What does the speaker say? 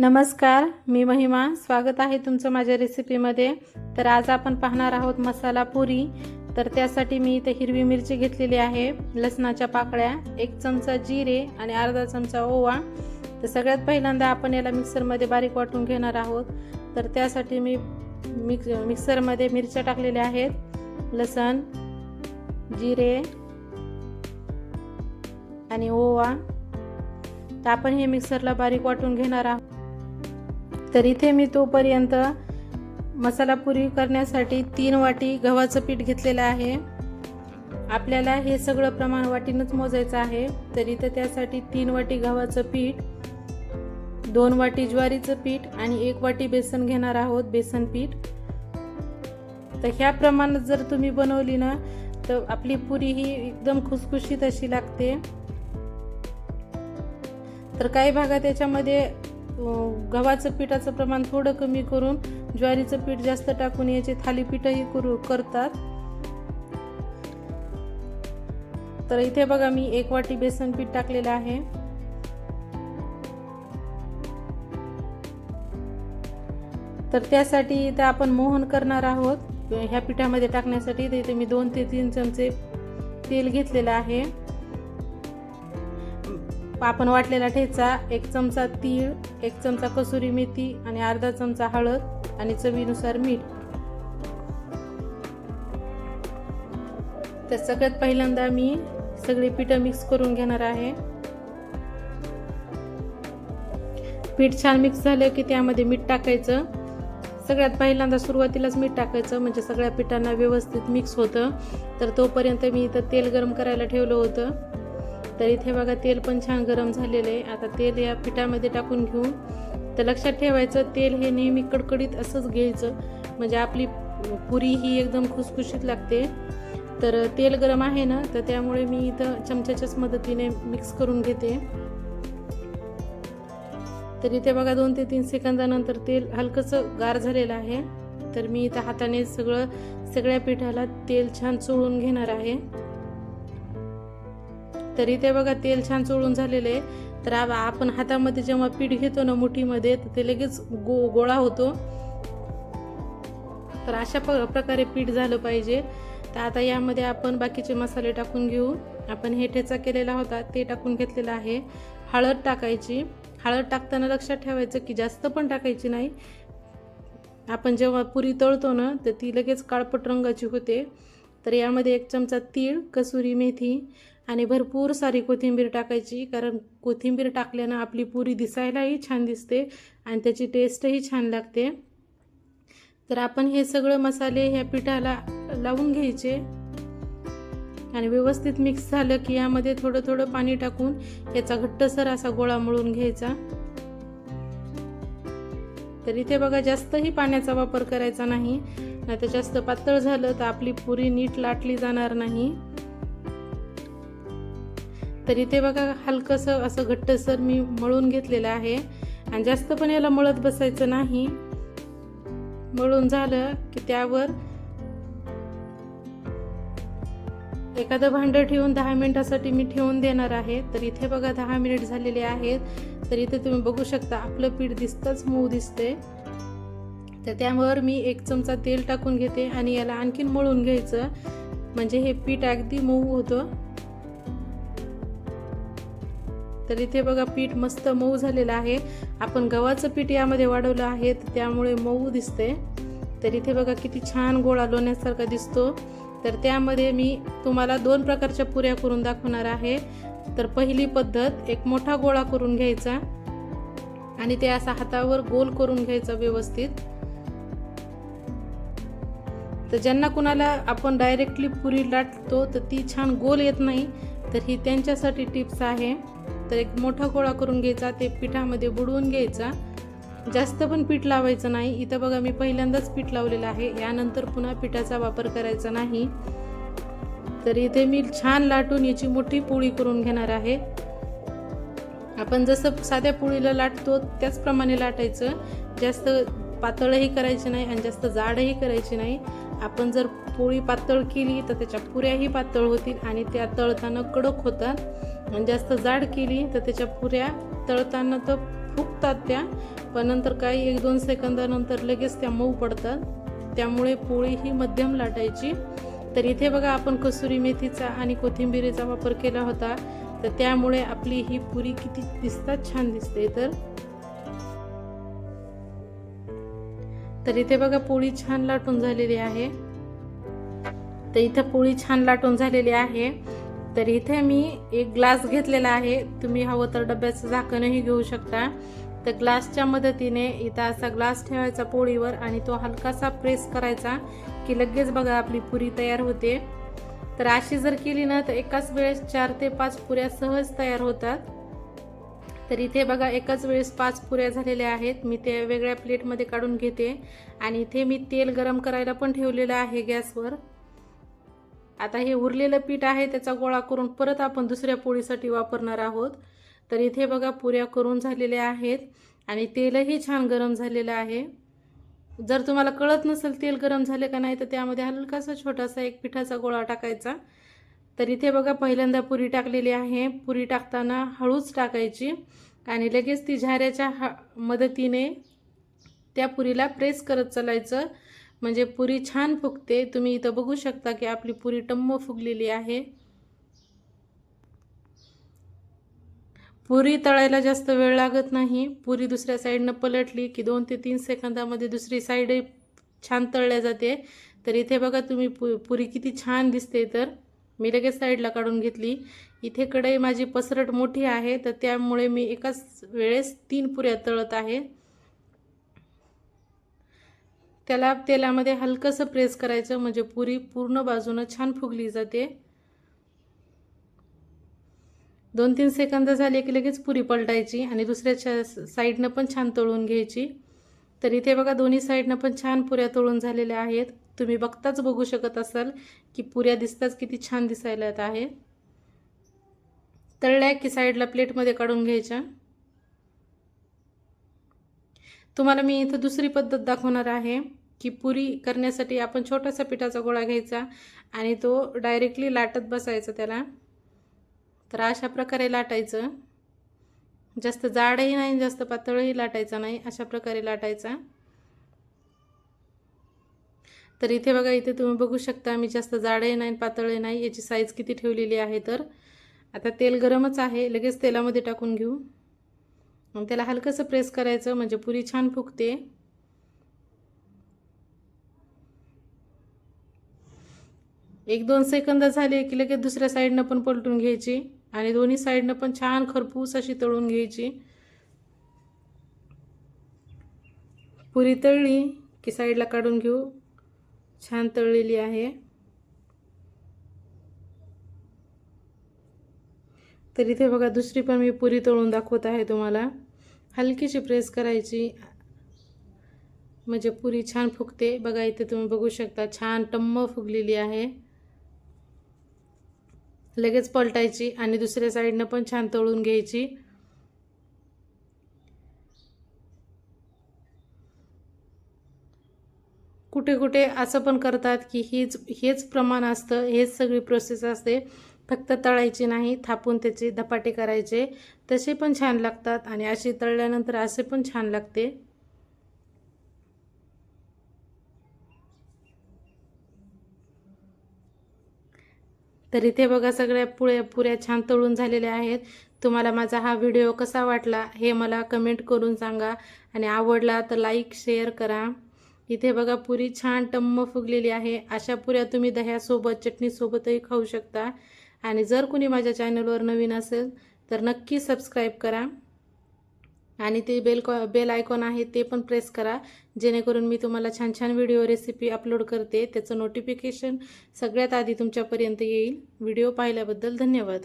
नमस्कार मी महिमा. स्वागत आहे तुमचं माझ्या रेसिपीमध्ये तर आज आपण पाहणार आहोत मसाला पुरी. तर त्यासाठी मी इथे हिरवी मिरची घेतलेली आहे लसणाच्या पाकळ्या एक चमचा जिरे आणि अर्धा चमचा ओवा. तर सगळ्यात पहिल्यांदा आपण याला मिक्सरमध्ये बारीक वाटून घेणार आहोत. तर त्यासाठी मी मिक्स मिक्सरमध्ये मिरच्या टाकलेल्या आहेत. लसण जिरे आणि ओवा. तर आपण हे मिक्सरला बारीक वाटून घेणार आहोत. तर इथे मी तोपर्यंत मसाला पुरी करण्यासाठी तीन वाटी गव्हाचं पीठ घेतलेलं आहे. आपल्याला हे सगळं प्रमाण वाटीनंच मोजायचं आहे. तर इथं त्यासाठी तीन वाटी गव्हाचं पीठ दोन वाटी ज्वारीचं पीठ आणि एक वाटी बेसन घेणार आहोत बेसन पीठ. तर ह्या प्रमाणात जर तुम्ही बनवली ना तर आपली पुरी ही एकदम खुसखुशीत अशी लागते. तर काही भागात याच्यामध्ये गव्हाचं पिठाचं प्रमाण थोडं कमी करून ज्वारीचं पीठ जास्त टाकून याचे थालीपीठही करू करतात. तर इथे बघा मी एक वाटी बेसन पीठ टाकलेलं आहे. तर त्यासाठी इथं आपण मोहन करणार आहोत. ह्या पिठामध्ये टाकण्यासाठी इथे मी दोन ते तीन चमचे तेल घेतलेलं आहे. आपण वाटलेला ठेचा एक चमचा तीळ एक चमचा कसुरी मेथी आणि अर्धा चमचा हळद आणि चवीनुसार मीठ. तर सगळ्यात पहिल्यांदा मी सगळी पिठं मिक्स करून घेणार आहे. पीठ छान मिक्स झालं की त्यामध्ये मीठ टाकायचं. सगळ्यात पहिल्यांदा सुरुवातीलाच मीठ टाकायचं म्हणजे सगळ्या पिठांना व्यवस्थित मिक्स होतं. तर तोपर्यंत मी इथं तेल गरम करायला ठेवलं होतं. तर इथे बघा तेल पण छान गरम झालेलं आहे. आता तेल या पिठामध्ये टाकून घेऊन तर लक्षात ठेवायचं तेल हे नेहमी कडकडीत असंच घ्यायचं. म्हणजे आपली पुरी ही एकदम खुसखुशीत लागते. तर तेल गरम आहे ना तर त्यामुळे मी इथं चमच्याच्याच मदतीने मिक्स करून घेते. तर इथे बघा दोन ते तीन सेकंदानंतर तेल हलकंसं गार झालेलं आहे. तर मी इथं हाताने सगळं सगळ्या पिठाला तेल छान चोळून घेणार आहे. तरी ते बघा तेल छान चोळून झालेले आहे. तर आपण हातामध्ये जेव्हा पीठ घेतो ना मुठीमध्ये तर ते लगेच गो गोळा होतो. तर अशा प्रकारे पीठ झालं पाहिजे. तर आता यामध्ये आपण बाकीचे मसाले टाकून घेऊ. आपण हे ठेचा केलेला होता ते टाकून घेतलेला आहे. हळद टाकायची. हळद टाकताना लक्षात ठेवायचं की जास्त पण टाकायची नाही. आपण जेव्हा पुरी तळतो ना तर ती लगेच काळपट रंगाची होते. तर यामध्ये एक चमचा तीळ कसुरी मेथी आणि भरपूर सारी कोथिंबीर टाकायची कारण कोथिंबीर टाकल्यानं आपली पुरी दिसायलाही छान दिसते आणि त्याची टेस्टही छान लागते. तर आपण हे सगळं मसाले ह्या पिठाला लावून घ्यायचे. आणि व्यवस्थित मिक्स झालं की यामध्ये थोडं थोडं पाणी टाकून याचा घट्टसर असा गोळा मळून घ्यायचा. तर इथे बघा जास्तही पाण्याचा वापर करायचा नाही. नाही तर जास्त पातळ झालं तर आपली पुरी नीट लाटली जाणार नाही. तर इथे बघा हलकंसं असं घट्टसर मी मळून घेतलेलं आहे. आणि जास्त पण याला मळत बसायचं नाही. मळून झालं की त्यावर एखादं भांडं ठेवून दहा मिनिटासाठी मी ठेवून देणार आहे. तर इथे बघा दहा मिनिट झालेले आहेत. तर इथे तुम्ही बघू शकता आपलं पीठ दिसतंच मऊ दिसते. तर त्यावर मी एक चमचा तेल टाकून घेते आणि याला आणखीन मळून घ्यायचं. म्हणजे हे पीठ अगदी मऊ होतं. तर इथे बघा पीठ मस्त मऊ झालेलं आहे. आपण गव्हाचं पीठ यामध्ये वाढवलं आहे त्यामुळे मऊ दिसते. तर इथे बघा किती छान गोळा लोण्यासारखा दिसतो. तर त्यामध्ये मी तुम्हाला दोन प्रकारच्या पुऱ्या करून दाखवणार आहे. तर पहिली पद्धत एक मोठा गोळा करून घ्यायचा आणि ते असा हातावर गोल करून घ्यायचा व्यवस्थित. तर ज्यांना कुणाला आपण डायरेक्टली पुरी लाटतो तर ती छान गोल येत नाही. तर ही त्यांच्यासाठी टिप्स आहे. तर एक मोठा गोळा करून घ्यायचा ते पिठामध्ये बुडवून घ्यायचा. जास्त पण पीठ लावायचं नाही. इथं बघा मी पहिल्यांदाच पीठ लावलेलं आहे. यानंतर पुन्हा पिठाचा वापर करायचा नाही. तर इथे मी छान लाटून याची मोठी पोळी करून घेणार आहे. आपण जसं साध्या पोळीला लाटतो त्याचप्रमाणे लाटायचं. जास्त पातळही करायची नाही आणि जास्त जाडही करायची नाही. आपण जर पोळी पातळ केली तर त्याच्या पुऱ्याही पातळ होतील आणि त्या तळताना कडक होतात. आणि जास्त जाड केली तर त्याच्या पुऱ्या तळताना तर फुगतात त्या पण नंतर काही एक दोन सेकंदानंतर लगेच त्या मऊ पडतात. त्यामुळे पोळी ही मध्यम लाटायची. तर इथे बघा आपण कसुरी मेथीचा आणि कोथिंबिरीचा वापर केला होता. तर त्यामुळे आपली ही पुरी किती दिसतात छान दिसते. तर तर इथे बघा पोळी छान लाटून झालेली आहे. तर इथं पोळी छान लाटून झालेली आहे. तर इथे मी एक ग्लास घेतलेला आहे. तुम्ही हवं तर डब्याचं झाकणही घेऊ शकता. तर ग्लासच्या मदतीने इथं असा ग्लास ठेवायचा पोळीवर आणि तो हलकासा प्रेस करायचा की लगेच बघा आपली पुरी तयार होते. तर अशी जर केली ना तर एकाच वेळेस चार ते पाच पुऱ्या सहज तयार होतात. तर इथे बघा एकाच वेळेस पाच पुऱ्या झालेल्या आहेत. मी ते वेगळ्या प्लेटमध्ये काढून घेते. आणि इथे मी तेल गरम करायला पण ठेवलेलं आहे गॅसवर. आता हे उरलेलं पीठ आहे त्याचा गोळा करून परत आपण दुसऱ्या पोळीसाठी वापरणार आहोत. तर इथे बघा पुऱ्या करून झालेल्या आहेत आणि तेलही छान गरम झालेलं आहे. जर तुम्हाला कळत नसेल तेल गरम झाले का नाही तर त्यामध्ये हलकासा छोटासा एक पिठाचा गोळा टाकायचा. तर इथे बघा पहिल्यांदा पुरी टाकलेली आहे. पुरी टाकताना हळूच टाकायची आणि लगेच ती झाऱ्याच्या हा मदतीने त्या पुरीला प्रेस करत चालायचं. म्हणजे पुरी छान फुगते. तुम्ही इथं बघू शकता की आपली पुरी टम्म फुगलेली आहे. पुरी तळायला जास्त वेळ लागत नाही. पुरी दुसऱ्या साईडनं पलटली की दोन ते तीन सेकंदामध्ये दुसरी साईडही छान तळल्या जाते. तर इथे बघा तुम्ही पु पुरी किती छान दिसते तर. मी लगेच साईडला काढून घेतली. इथे कढई माझी पसरट मोठी आहे. तर त्यामुळे मी एकाच वेळेस तीन पुऱ्या तळत आहे. त्याला तेलामध्ये हलकंसं प्रेस करायचं म्हणजे पुरी पूर्ण बाजूनं छान फुगली जाते. दोन तीन सेकंद झाले की लगेच पुरी पलटायची आणि दुसऱ्या साईडनं पण छान तळून घ्यायची. तर इथे बघा दोन्ही साईडनं पण छान पुऱ्या तळून झालेल्या आहेत. तुम्ही बघताच बघू शकत असाल की पुऱ्या दिसताच किती छान दिसायला येत आहे. तळल्या की साईडला प्लेटमध्ये काढून घ्यायच्या. तुम्हाला मी इथं दुसरी पद्धत दाखवणार आहे. की पुरी करण्यासाठी आपण छोटासा पिठाचा गोळा घ्यायचा आणि तो डायरेक्टली लाटत बसायचा त्याला. तर अशा प्रकारे लाटायचं. जास्त जाडही नाही जास्त पातळही लाटायचा नाही अशा प्रकारे लाटायचा. तर इथे बघा इथे तुम्ही बघू शकता मी जास्त जाडही नाही पातळही नाही याची साईज किती ठेवलेली आहे तर. आता तेल गरमच आहे लगेच तेलामध्ये टाकून घेऊ. त्याला हलकंसं प्रेस करायचं म्हणजे पुरी छान फुगते. एक दोन सेकंद झाले की लगेच दुसऱ्या साईडनं पण पलटून घ्यायची आणि दोन्ही साईडनं पण छान खरपूस अशी तळून घ्यायची. पुरी तळली की साईडला काढून घेऊ. छान तळलेली आहे. तर इथे बघा दुसरी पण मी पुरी तळून दाखवत आहे तुम्हाला. हलकीशी प्रेस करायची. म्हणजे पुरी छान फुगते. बघा इथे तुम्ही बघू शकता छान टम्म फुगलेली आहे. लगेच पलटायची आणि दुसऱ्या साईडनं पण छान तळून घ्यायची. कुठे कुठे असं पण करतात की हीच हेच प्रमाण असतं हेच सगळी प्रोसेस असते. फक्त तळायची नाही थापून त्याचे धपाटे करायचे. तसे पण छान लागतात आणि असे तळल्यानंतर असे पण छान लागते. तर इथे बघा सगळ्या पुळ्या पुऱ्या छान तळून झालेल्या आहेत. तुम्हाला माझा हा व्हिडिओ कसा वाटला हे मला कमेंट करून सांगा. आणि आवडला तर लाईक शेअर करा. इथे बघा पुरी छान टम्म फुगलेली आहे. अशा पुऱ्या तुम्ही दह्यासोबत चटणीसोबतही खाऊ शकता. आणि जर कुणी माझ्या चॅनलवर नवीन असेल तर नक्की सबस्क्राईब करा. आणि ते बेल कॉ बेल आयकॉन आहे ते पण प्रेस करा. जेणेकरून मी तुम्हाला छान छान व्हिडिओ रेसिपी अपलोड करते. त्याचं नोटिफिकेशन सगळ्यात आधी तुमच्यापर्यंत येईल. व्हिडिओ पाहिल्याबद्दल धन्यवाद.